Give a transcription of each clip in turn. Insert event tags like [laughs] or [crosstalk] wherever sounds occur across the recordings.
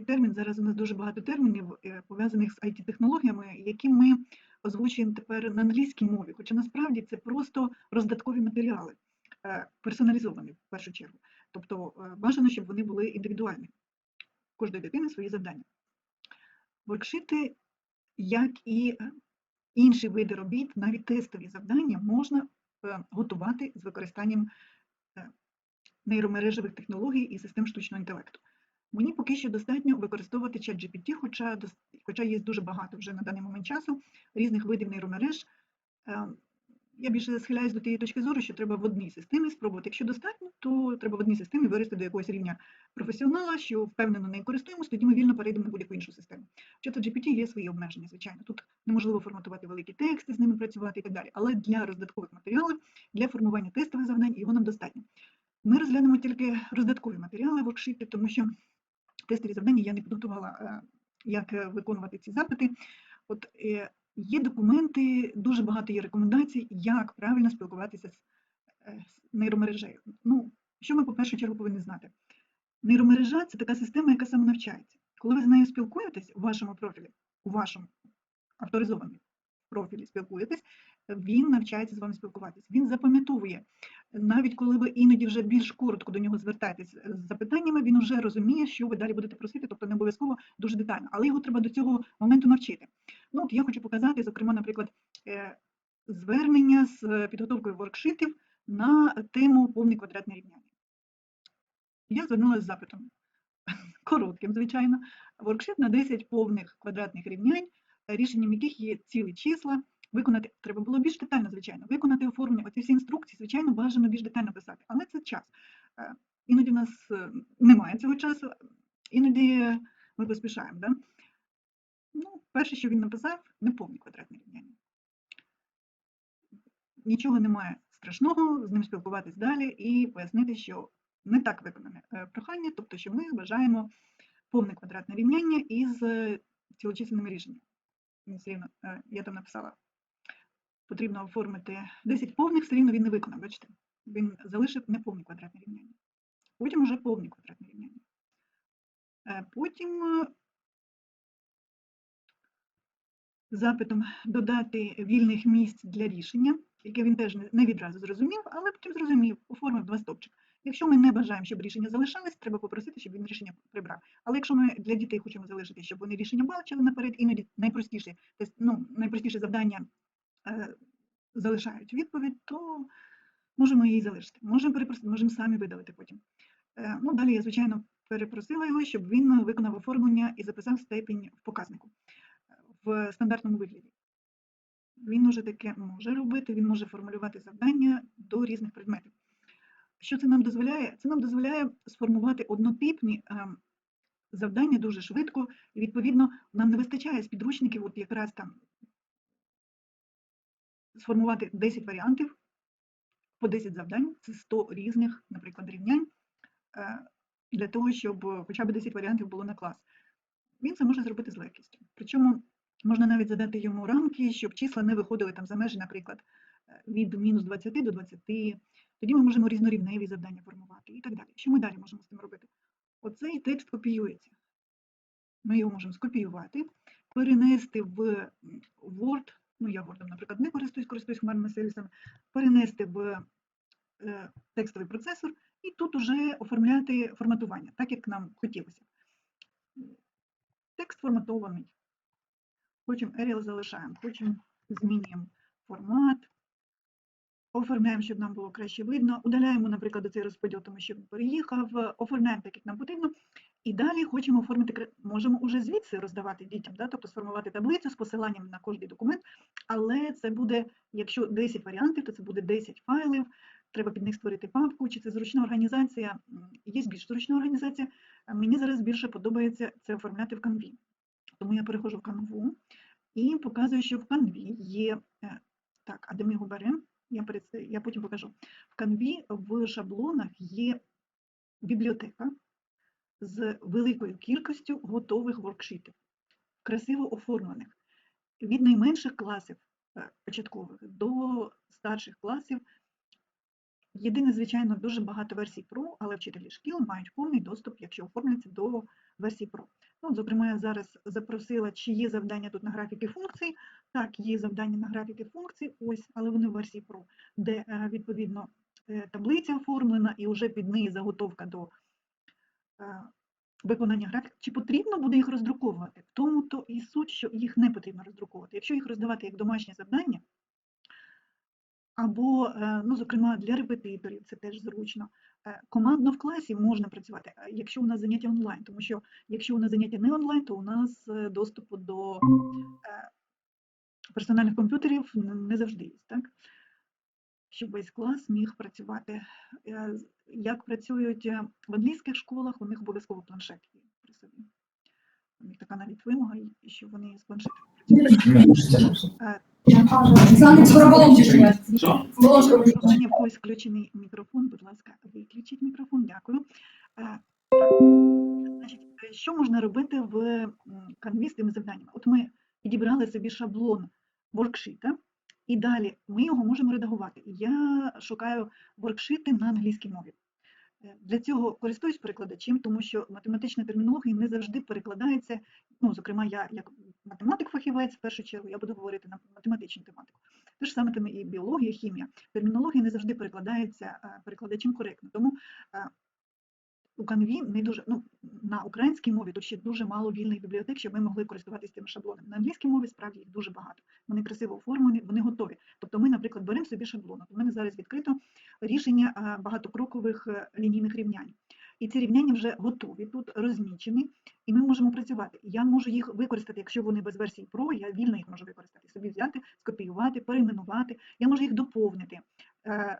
цей термін. Зараз у нас дуже багато термінів, е, пов'язаних з IT-технологіями, які ми озвучуємо тепер на англійській мові. Хоча насправді це просто роздаткові матеріали, е, персоналізовані в першу чергу. Тобто е, бажано, щоб вони були індивідуальні. Кожної дитини свої завдання. Воркшити, як і інші види робіт, навіть тестові завдання можна готувати з використанням нейромережевих технологій і систем штучного інтелекту. Мені поки що достатньо використовувати ChatGPT, хоча, хоча є дуже багато вже на даний момент часу різних видів нейромереж. Е, Я більше схиляюсь до тієї точки зору, що треба в одній системі спробувати. Якщо достатньо, то треба в одній системі вирости до якогось рівня професіонала, що впевнено нею користуємось, тоді ми вільно перейдемо на будь-яку іншу систему. В ChatGPT є свої обмеження, звичайно. Тут неможливо форматувати великі тексти, з ними працювати і так далі. Але для роздаткових матеріалів, для формування тестових завдань його нам достатньо. Ми розглянемо тільки роздаткові матеріали в воркшіті, тому що тестові завдання я не підготувала, е, як е, виконувати ці запити. От е, є документи, дуже багато є рекомендацій, як правильно спілкуватися з, нейромережею. Ну, що ми по першу чергу повинні знати? Нейромережа це така система, яка самонавчається. Коли ви з нею спілкуєтесь у вашому профілі, у вашому авторизованому профілі спілкуєтесь, він навчається з вами спілкуватись. Він запам'ятовує. Навіть коли ви іноді вже більш коротко до нього звертаєтесь з запитаннями, він вже розуміє, що ви далі будете просити, тобто не обов'язково дуже детально, але його треба до цього моменту навчити. Ну, от я хочу показати, зокрема, наприклад, е, звернення з е, підготовкою воркшитів на тему повне квадратне рівняння. Я звернулася з запитом [laughs] коротким, звичайно, воркшит на 10 повних квадратних рівнянь, рішенням яких є цілі числа. Виконати треба було більш детально, звичайно, виконати оформлення. Оці всі інструкції, звичайно, бажано більш детально писати, але це час. Е, Іноді в нас е, немає цього часу, іноді ми поспішаємо. Да? Ну, перше, що він написав, неповні квадратні рівняння. Нічого немає страшного, з ним спілкуватись далі і пояснити, що не так виконане е, прохання, тобто, що ми вважаємо повне квадратне рівняння із цілочисленними рішеннями. Я там написала, потрібно оформити 10 повних, все рівно він не виконав, бачите? Він залишив неповні квадратні рівняння. Потім вже повні квадратні рівняння. Е, Потім е, запитом додати вільних місць для рішення, яке він теж не- відразу зрозумів, але потім зрозумів, оформив два стопчики. Якщо ми не бажаємо, щоб рішення залишалось, треба попросити, щоб він рішення прибрав. Але якщо ми для дітей хочемо залишити, щоб вони рішення бачили наперед, іноді найпростіше, ну, найпростіше завдання залишають відповідь, то можемо її залишити. Можемо перепросити, можемо самі видалити потім. Е, ну, далі я, звичайно, перепросила його, щоб він виконав оформлення і записав степінь в показнику е, в стандартному вигляді. Він уже таке може робити, він може формулювати завдання до різних предметів. Що це нам дозволяє? Це нам дозволяє сформувати однотипні е, завдання дуже швидко, і відповідно нам не вистачає з підручників, от якраз там сформувати 10 варіантів по 10 завдань, це 100 різних, наприклад, рівнянь, е, для того, щоб хоча б 10 варіантів було на клас. Він це може зробити з легкістю. Причому можна навіть задати йому рамки, щоб числа не виходили там за межі, наприклад, е, від мінус 20 до 20. Тоді ми можемо різнорівневі завдання формувати і так далі. Що ми далі можемо з цим робити? Оцей текст копіюється. Ми його можемо скопіювати, перенести в Word, ну я Word, наприклад, не користуюсь, користуюсь хмарними сервісами, перенести в е, текстовий процесор і тут уже оформляти форматування, так як нам хотілося. Текст форматований. Хочемо Arial залишаємо, хочемо змінюємо формат, оформляємо, щоб нам було краще видно, удаляємо, наприклад, цей розподіл, тому що він переїхав, оформляємо так, як нам потрібно. І далі хочемо оформити, можемо уже звідси роздавати дітям, да? тобто сформувати таблицю з посиланням на кожний документ, але це буде, якщо 10 варіантів, то це буде 10 файлів, треба під них створити папку, чи це зручна організація, є більш зручна організація. Мені зараз більше подобається це оформляти в канві. Тому я переходжу в канву і показую, що в канві є. е, Так, а де ми його беремо? Я, я потім покажу. В канві в шаблонах є бібліотека з великою кількістю готових воркшітів, красиво оформлених. Від найменших класів е, початкових до старших класів Єдине, звичайно, дуже багато версій Pro, але вчителі шкіл мають повний доступ, якщо оформляться до версії Pro. Ну, зокрема, я зараз запросила, чи є завдання тут на графіки функцій. Так, є завдання на графіки функцій, ось, але вони в версії Pro, де е, відповідно е, таблиця оформлена і вже під неї заготовка до е, виконання графік. Чи потрібно буде їх роздруковувати? В тому то і суть, що їх не потрібно роздруковувати. Якщо їх роздавати як домашнє завдання, або, е, ну, зокрема, для репетиторів це теж зручно. Е, Командно в класі можна працювати, е, якщо у нас заняття онлайн, тому що якщо у нас заняття не онлайн, то у нас доступу до персональних комп'ютерів не завжди є, так? Щоб весь клас міг працювати. Як працюють в англійських школах, у них обов'язково планшет є при собі. У них така навіть вимога, щоб вони з планшетом працювали. Е, мене в включений мікрофон, будь ласка, виключіть мікрофон, дякую. Е, Значить, е, що можна робити в м, Canvі з тими завданнями? От ми підібрали собі шаблон воркшита, і далі ми його можемо редагувати. Я шукаю воркшити на англійській мові. Е, Для цього користуюсь перекладачем, тому що математична термінологія не завжди перекладається. Ну, зокрема, я як математик-фахівець, в першу чергу, я буду говорити на математичну тематику. Те ж саме там і біологія, хімія. Термінологія не завжди перекладається е, перекладачем коректно. Тому е, у Canvі не дуже, ну, на українській мові тут ще дуже мало вільних бібліотек, щоб ми могли користуватися цими шаблонами. На англійській мові справді їх дуже багато. Вони красиво оформлені, вони готові. Тобто ми, наприклад, беремо собі шаблон. У мене зараз відкрито рішення багатокрокових е, лінійних рівнянь. І ці рівняння вже готові тут, розмічені, і ми можемо працювати. Я можу їх використати, якщо вони без версії Pro, я вільно їх можу використати, собі взяти, скопіювати, перейменувати, я можу їх доповнити. Е,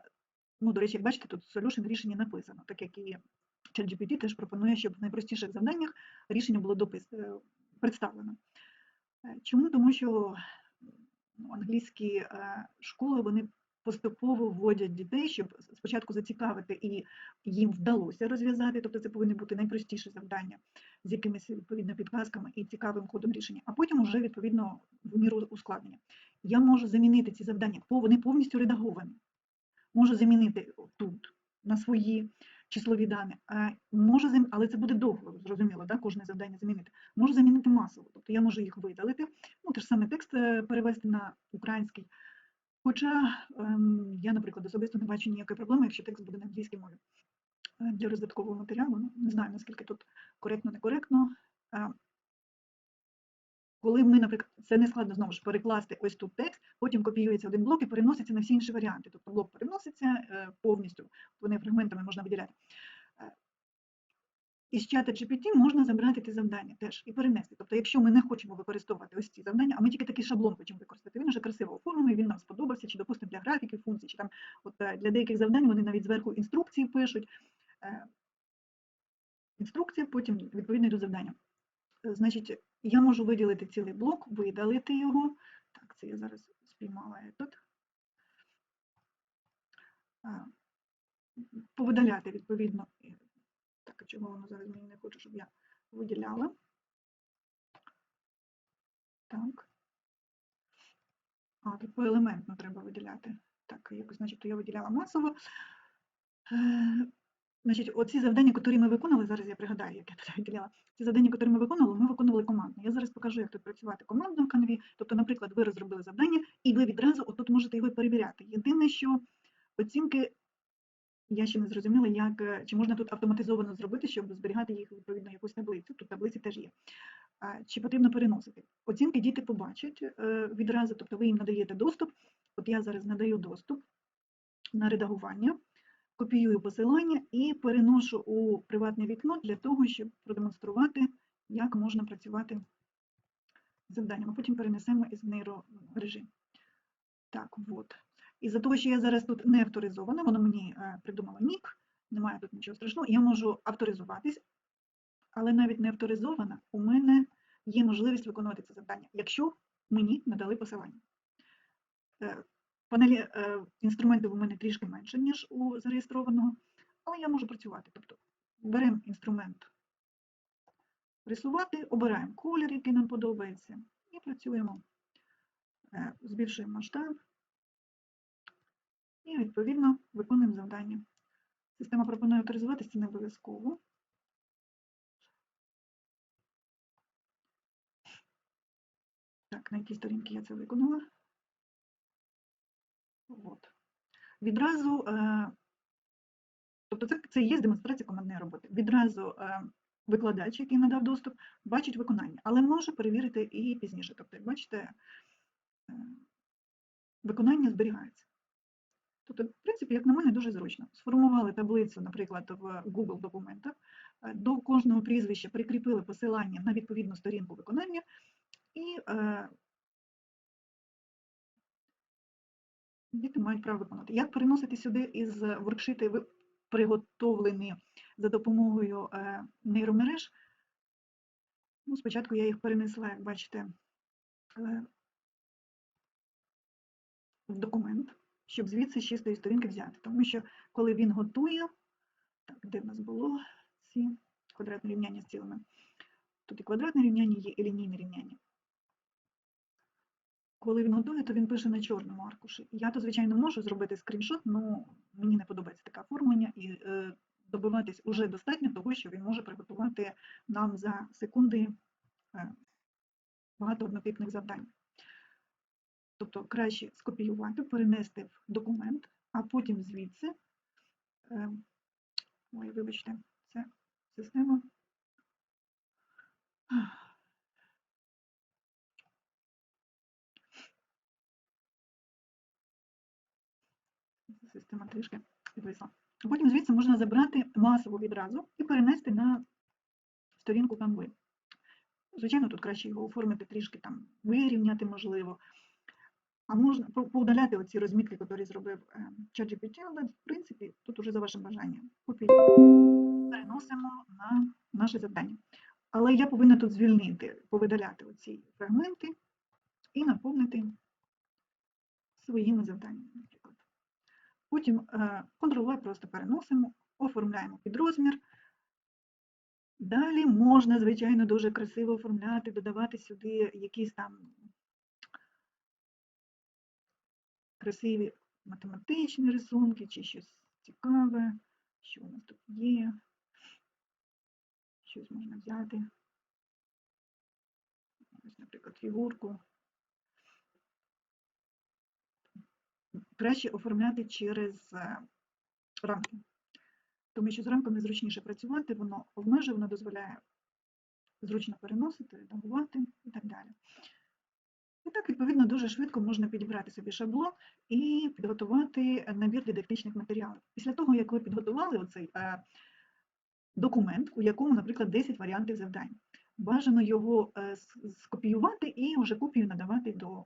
Ну, до речі, як бачите, тут solution рішення написано, так як і ChatGPT теж пропонує, щоб в найпростіших завданнях рішення було допис, е, представлено. Е, Чому? Тому що ну, англійські е, школи вони поступово вводять дітей, щоб спочатку зацікавити і їм вдалося розв'язати, тобто це повинні бути найпростіші завдання з якимись відповідно підказками і цікавим ходом рішення, а потім вже відповідно в міру ускладнення. Я можу замінити ці завдання, пов- вони повністю редаговані. Можу замінити тут на свої числові дані, а можу зам- але це буде довго, зрозуміло, да? кожне завдання замінити. Можу замінити масово, тобто я можу їх видалити, ну, те ж саме текст е, перевести на український. Хоча ем, я, наприклад, особисто не бачу ніякої проблеми, якщо текст буде на англійській мові. Е, Для роздаткового матеріалу, ну, не знаю, наскільки тут коректно, некоректно. Коли ми, наприклад, це не складно знову ж перекласти ось тут текст, потім копіюється один блок і переноситься на всі інші варіанти. Тобто блок переноситься е, повністю, вони фрагментами можна виділяти. Е, Із чата GPT можна забрати ті завдання теж і перенести. Тобто, якщо ми не хочемо використовувати ось ці завдання, а ми тільки такий шаблон хочемо використати, він вже красиво оформлений, він нам сподобався, чи, допустимо, для графіків, функцій, чи там от е, для деяких завдань вони навіть зверху інструкції пишуть. Інструкція, потім відповідно до завдання. Значить, я можу виділити цілий блок, видалити його. Так, це я зараз спіймала я тут. Повидаляти відповідно. е, Так, чого воно зараз мені не хоче, щоб я виділяла. Так. А, тут поелементно треба виділяти. Так, якось, значить, я виділяла масово. Значить, оці завдання, які ми виконали, зараз я пригадаю, як я тут виділяла. Ці завдання, які ми виконували, ми виконували командно. Я зараз покажу, як тут працювати командно в канві. Тобто, наприклад, ви розробили завдання, і ви відразу отут можете його перевіряти. Єдине, що оцінки я ще не зрозуміла, як е, чи можна тут автоматизовано зробити, щоб зберігати їх відповідно якусь таблицю. Тут таблиці теж є. Чи потрібно переносити? Оцінки діти побачать е, відразу, тобто ви їм надаєте доступ. От я зараз надаю доступ на редагування, копіюю посилання і переношу у приватне вікно для того, щоб продемонструвати, як можна працювати з завданням. А потім перенесемо із нейрорежим. Так, от. Із-за того, що я зараз тут не авторизована, воно мені е, придумало нік, немає тут нічого страшного, я можу авторизуватись, але навіть не авторизована, у мене є можливість виконувати це завдання, якщо мені надали посилання. Панелі е, інструментів у мене трішки менше, ніж у зареєстрованого, але я можу працювати. Тобто беремо інструмент рисувати, обираємо колір, який нам подобається, і працюємо. Е, Збільшуємо масштаб і відповідно виконуємо завдання. Система пропонує авторизуватися, не обов'язково. Так, на якій сторінці я це виконала? От. Відразу, е, тобто це, це є демонстрація командної роботи. Відразу е, викладач, який надав доступ, бачить виконання, але може перевірити і пізніше. Тобто, як бачите, е, виконання зберігається. Тобто, в принципі, як на мене, дуже зручно. Сформували таблицю, наприклад, в Google документах, до кожного прізвища прикріпили посилання на відповідну сторінку виконання, і діти мають право виконати. Як переносити сюди із воркшити, приготовлені за допомогою е, нейромереж? Ну, спочатку я їх перенесла, як бачите, е, в документ, щоб звідси з чистої сторінки взяти. Тому що коли він готує, так, де в нас було ці квадратні рівняння з цілими? Тут і квадратне рівняння є, і лінійне рівняння. Коли він готує, то він пише на чорному аркуші. Я то, звичайно, можу зробити скріншот, але мені не подобається таке оформлення і е, добиватись уже достатньо того, що він може приготувати нам за секунди е, багато однотипних завдань. Тобто краще скопіювати, перенести в документ, а потім звідси, е, ой, вибачте, це система. Система трішки. Потім звідси можна забрати масово відразу і перенести на сторінку Canva. Звичайно, тут краще його оформити трішки там, вирівняти можливо. А можна поудаляти оці розмітки, які зробив е, ChatGPT, але в принципі тут уже за вашим бажанням. Копіюємо, переносимо на наше завдання. Але я повинна тут звільнити, повидаляти оці фрагменти і наповнити своїми завданнями. Потім е, Ctrl-V просто переносимо, оформляємо під розмір. Далі можна, звичайно, дуже красиво оформляти, додавати сюди якісь там красиві математичні рисунки чи щось цікаве, що у нас тут є. Щось можна взяти. Ось, наприклад, фігурку. Краще оформляти через е, рамки. Тому що з рамками зручніше працювати, воно обмежує, воно дозволяє зручно переносити, редагувати і так далі. І так, відповідно, дуже швидко можна підібрати собі шаблон і підготувати набір дидактичних матеріалів. Після того, як ви підготували оцей е, документ, у якому, наприклад, 10 варіантів завдань, бажано його е, скопіювати і вже копію надавати до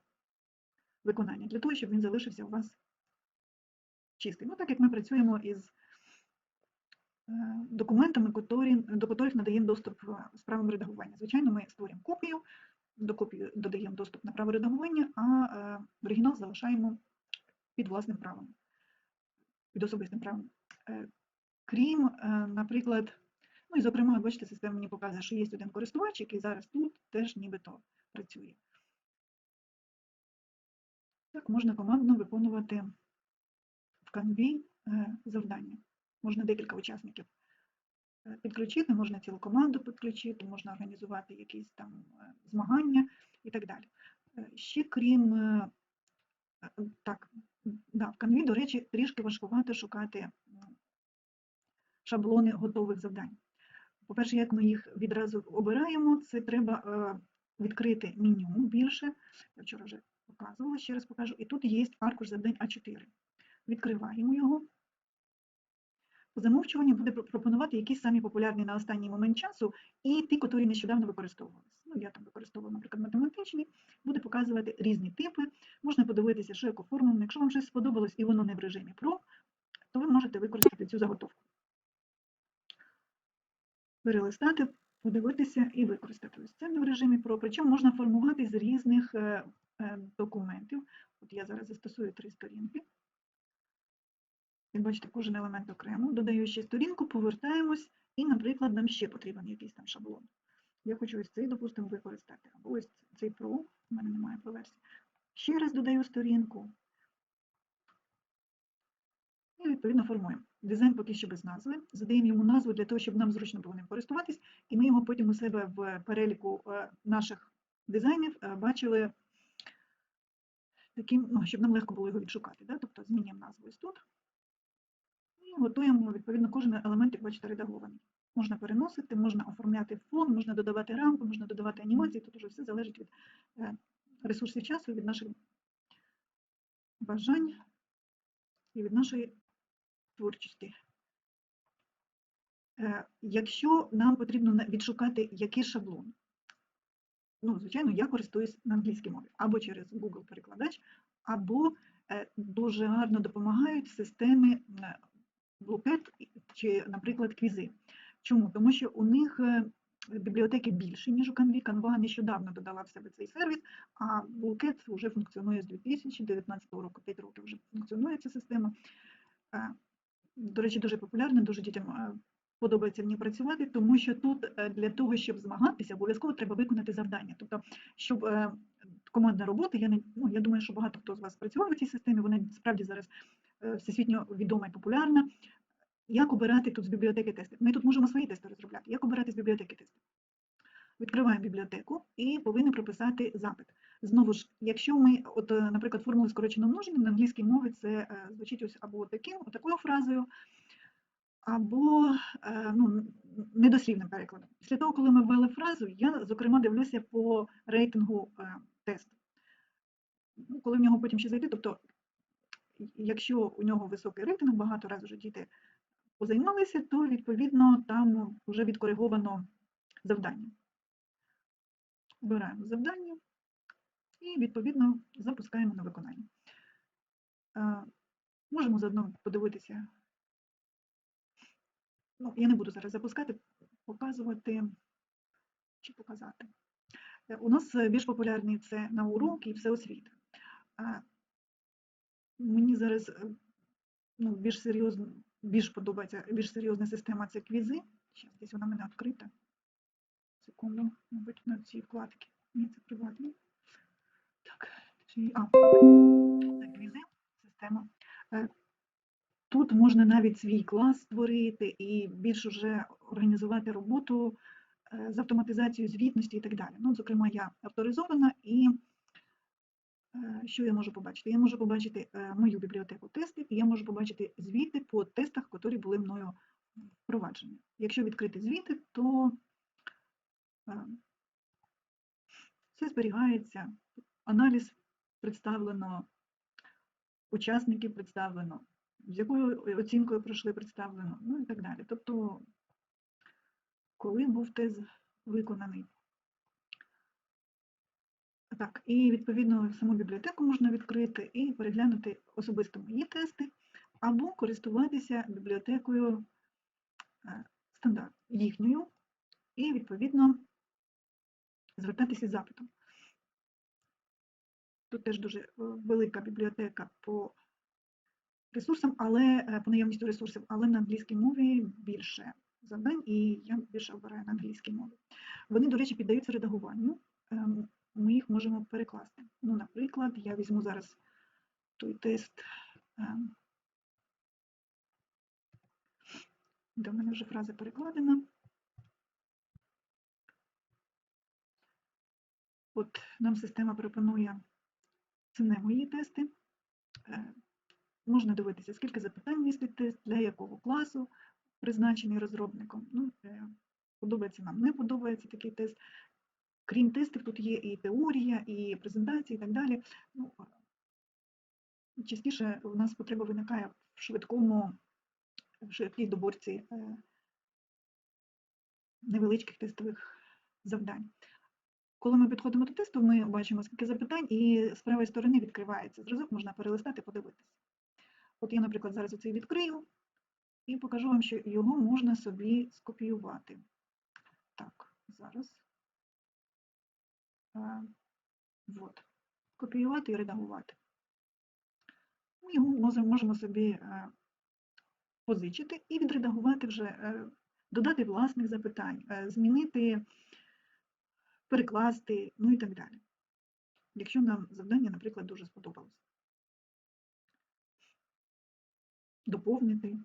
виконання, для того, щоб він залишився у вас чистий. Ну, так як ми працюємо із е, документами, до котрих надаємо доступ е, з правом редагування. Звичайно, ми створюємо копію, до копії додаємо доступ на право редагування, а е, оригінал залишаємо під власним правом, під особистим правом. Крім, наприклад, ну і зокрема, бачите, система мені показує, що є один користувач, який зараз тут теж нібито працює. Так, можна командно виконувати в Canvі е, завдання. Можна декілька учасників е, підключити, можна цілу команду підключити, можна організувати якісь там е, змагання і так далі. Ще крім так, да, в Canvі, до речі, трішки важкувато шукати шаблони готових завдань. По-перше, як ми їх відразу обираємо, це треба відкрити меню більше. Я вчора вже показувала, ще раз покажу. І тут є аркуш завдань А4. Відкриваємо його. По замовчуванню буде пропонувати якісь самі популярні на останній момент часу і ті, котрі нещодавно використовувалися. Ну, я там використовую, наприклад, математичний, буде показувати різні типи. Можна подивитися, що як оформлено. Якщо вам щось сподобалось і воно не в режимі PRO, то ви можете використати цю заготовку. Перелистати, подивитися і використати. Ось це не в режимі PRO, причому можна формувати з різних е, документів. От я зараз застосую три сторінки. Як бачите, кожен елемент окремо. Додаю ще сторінку, повертаємось, і, наприклад, нам ще потрібен якийсь там шаблон. Я хочу ось цей, допустимо, використати. Або ось цей Pro, у мене немає Pro версії. Ще раз додаю сторінку. І, відповідно формуємо. Дизайн поки що без назви, задаємо йому назву для того, щоб нам зручно було ним користуватись, і ми його потім у себе в переліку е, наших дизайнів е, бачили таким, ну, щоб нам легко було його відшукати. Да? Тобто змінюємо назву ось тут і готуємо, відповідно, кожен елемент, як бачите, редагований. Можна переносити, можна оформляти фон, можна додавати рамку, можна додавати анімації, тут уже все залежить від е, ресурсів часу, від наших бажань і від нашої творчості. Е, Якщо нам потрібно відшукати який шаблон, ну, звичайно, я користуюсь на англійській мові або через Google перекладач, або е, дуже гарно допомагають системи Bluecat чи, наприклад, квізи. Чому? Тому що у них е, бібліотеки більше, ніж у Canva. Canva нещодавно додала в себе цей сервіс, а Bluecat вже функціонує з 2019 року, 5 років вже функціонує ця система. Е, До речі, дуже популярна, дуже дітям подобається ній працювати, тому що тут е, для того, щоб змагатися, обов'язково треба виконати завдання. Тобто, щоб е, командна робота, я не ну, я думаю, що багато хто з вас працював у цій системі, вона справді зараз е, всесвітньо відома і популярна. Як обирати тут з бібліотеки тести? Ми тут можемо свої тести розробляти. Як обирати з бібліотеки тести? Відкриваємо бібліотеку і повинні прописати запит. Знову ж, якщо ми, от, наприклад, формули скороченого множення на англійській мові це звучить ось або таким, такою фразою, або е, ну, недослівним перекладом. Після того, коли ми ввели фразу, я, зокрема, дивлюся по рейтингу е, тесту. Ну, коли в нього потім ще зайти, тобто, якщо у нього високий рейтинг, багато разів вже діти позаймалися, то відповідно там вже відкориговано завдання. Обираємо завдання і відповідно запускаємо на виконання. Е, Можемо заодно подивитися. Ну, я не буду зараз запускати, показувати чи показати. Е, У нас е, більш популярний це на урок і всеосвіта. А Мені зараз е, ну, більш серйозно, більш подобається, більш серйозна система це квізи. Зараз десь вона в мене відкрита. Секунду, мабуть, на цій вкладці. Ні, це приватний. Так, а, це квізи, система. Тут можна навіть свій клас створити і більш уже організувати роботу е, з автоматизацією звітності і так далі. Ну, зокрема, я авторизована і е, що я можу побачити? Я можу побачити е, мою бібліотеку тестів, і я можу побачити звіти по тестах, які були мною впроваджені. Якщо відкрити звіти, то все зберігається, аналіз представлено, учасників представлено, з якою оцінкою пройшли представлено, ну і так далі. Тобто, коли був тест виконаний. Так, і відповідно саму бібліотеку можна відкрити і переглянути особисто мої тести, або користуватися бібліотекою е, стандарт їхньою, і відповідно звертатися з запитом. Тут теж дуже е, велика бібліотека по ресурсам, але е, по наявністю ресурсів, але на англійській мові більше завдань, і я більше обираю на англійській мові. Вони, до речі, піддаються редагуванню. ем, Ми їх можемо перекласти. Ну, наприклад, я візьму зараз той тест, ем, де в мене вже фраза перекладена. От нам система пропонує, це не мої тести. Можна дивитися, скільки запитань містить тест, для якого класу призначений розробником. Ну, е, подобається нам, не подобається такий тест. Крім тестів, тут є і теорія, і презентація, і так далі. Ну, частіше у нас потреба виникає в швидкому, в швидкій доборці е, невеличких тестових завдань. Коли ми підходимо до тесту, ми бачимо, скільки запитань, і з правої сторони відкривається зразок, можна перелистати, подивитися. От я, наприклад, зараз оцей відкрию і покажу вам, що його можна собі скопіювати. Так, зараз. От. Копіювати і редагувати. Ми його можемо, собі е, позичити і відредагувати вже, е, додати власних запитань, е, змінити, перекласти, ну і так далі. Якщо нам завдання, наприклад, дуже сподобалось. Доповнити.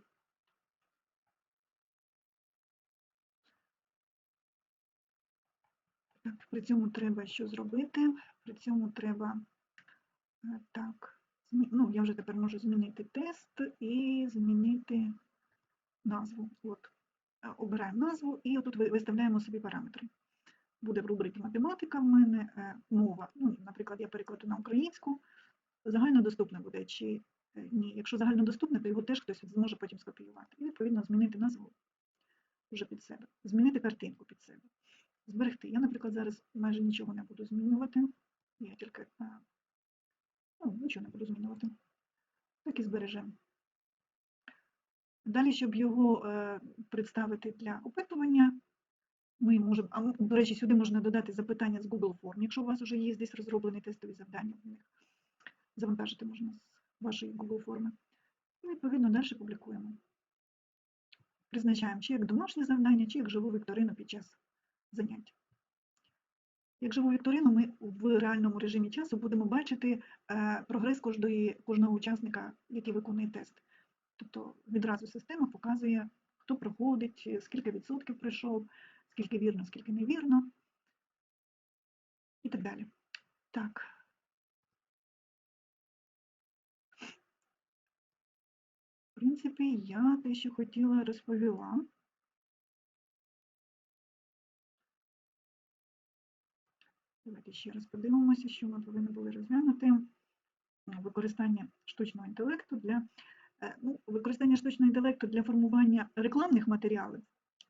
Так, при цьому треба що зробити? При цьому треба е, так. Ну, я вже тепер можу змінити тест і змінити назву. От, е, обираємо назву і отут ви- виставляємо собі параметри. Буде в рубриці математика в мене е, мова. Ну, наприклад, я перекладу на українську. Загальнодоступне буде чи ні. Якщо загальнодоступне, то його теж хтось зможе потім скопіювати. І відповідно змінити назву вже під себе. Змінити картинку під себе. Зберегти. Я, наприклад, зараз майже нічого не буду змінювати. Я тільки е, ну, нічого не буду змінювати. Так і збережемо. Далі, щоб його е, представити для опитування, ми можемо, а до речі, сюди можна додати запитання з Google форм. Якщо у вас вже є десь розроблені тестові завдання в них, завантажити можна з вашої Google форми. І відповідно далі публікуємо. Призначаємо чи як домашнє завдання, чи як живу вікторину під час занять. Як живу вікторину, ми в реальному режимі часу будемо бачити е, прогрес кожної, кожного учасника, який виконує тест. Тобто відразу система показує, хто проходить, скільки відсотків пройшов, скільки вірно, скільки невірно і так далі. Так. В принципі, я те, що хотіла, розповіла. Давайте ще раз подивимося, що ми повинні були розглянути. Використання штучного інтелекту для е, ну, використання штучного інтелекту для формування рекламних матеріалів.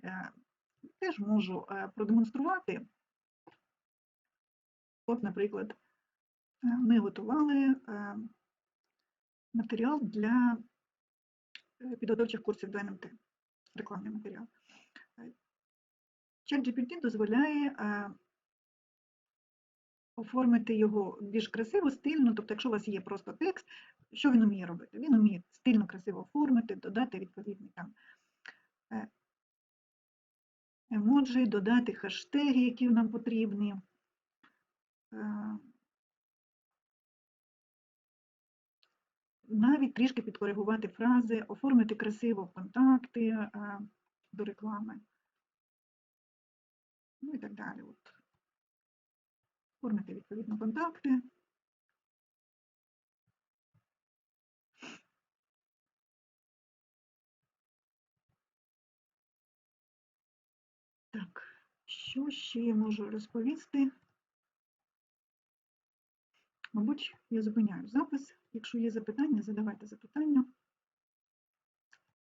е, Теж можу е, продемонструвати. От, наприклад, ми готували матеріал для підготовчих курсів до НМТ, рекламний матеріал. Е, ChatGPT дозволяє е, оформити його більш красиво, стильно. Тобто, якщо у вас є просто текст, що він вміє робити? Він вміє стильно, красиво оформити, додати відповідний там е, емоджі, додати хештеги, які нам потрібні. Навіть трішки підкоригувати фрази, оформити красиво контакти е, до реклами. Ну і так далі. От. Оформити відповідно контакти. Так, що ще я можу розповісти? Мабуть, я зупиняю запис. Якщо є запитання, задавайте запитання.